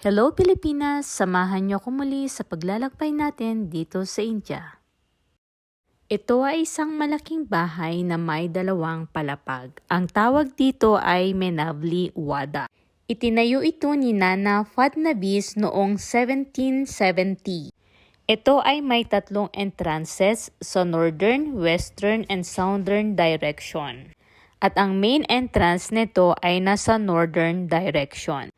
Hello Pilipinas! Samahan niyo ako muli sa paglalakbay natin dito sa India. Ito ay isang malaking bahay na may dalawang palapag. Ang tawag dito ay Menavli Wada. Itinayo ito ni Nana Fadnabis noong 1770. Ito ay may tatlong entrances sa northern, western, and southern direction. At ang main entrance nito ay nasa northern direction.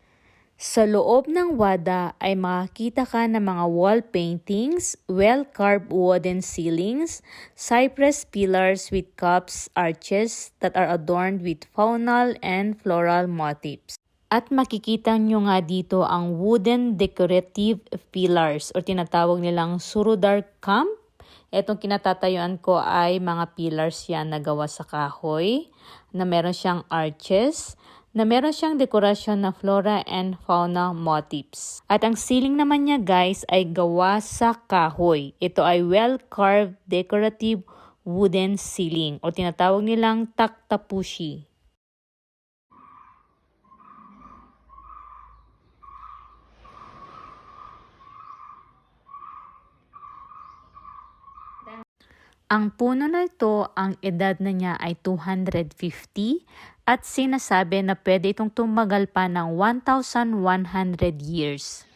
Sa loob ng wada ay makakita ka ng mga wall paintings, well-carved wooden ceilings, cypress pillars with cups, arches that are adorned with faunal and floral motifs. At makikita nyo nga dito ang wooden decorative pillars o tinatawag nilang surudar camp. Etong kinatatayuan ko ay mga pillars yan na gawa sa kahoy, na meron siyang arches, na meron siyang dekorasyon na flora and fauna motifs. At ang ceiling naman niya guys ay gawa sa kahoy. Ito ay well-carved decorative wooden ceiling o tinatawag nilang taktapushi. Ang puno na ito, ang edad na niya ay 250 at sinasabi na pwede itong tumagal pa ng 1,100 years.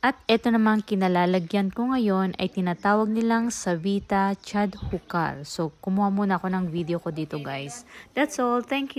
At ito namang kinalalagyan ko ngayon ay tinatawag nilang Savita Chadhukar. So, kumuha muna ako ng video ko dito guys. That's all. Thank you.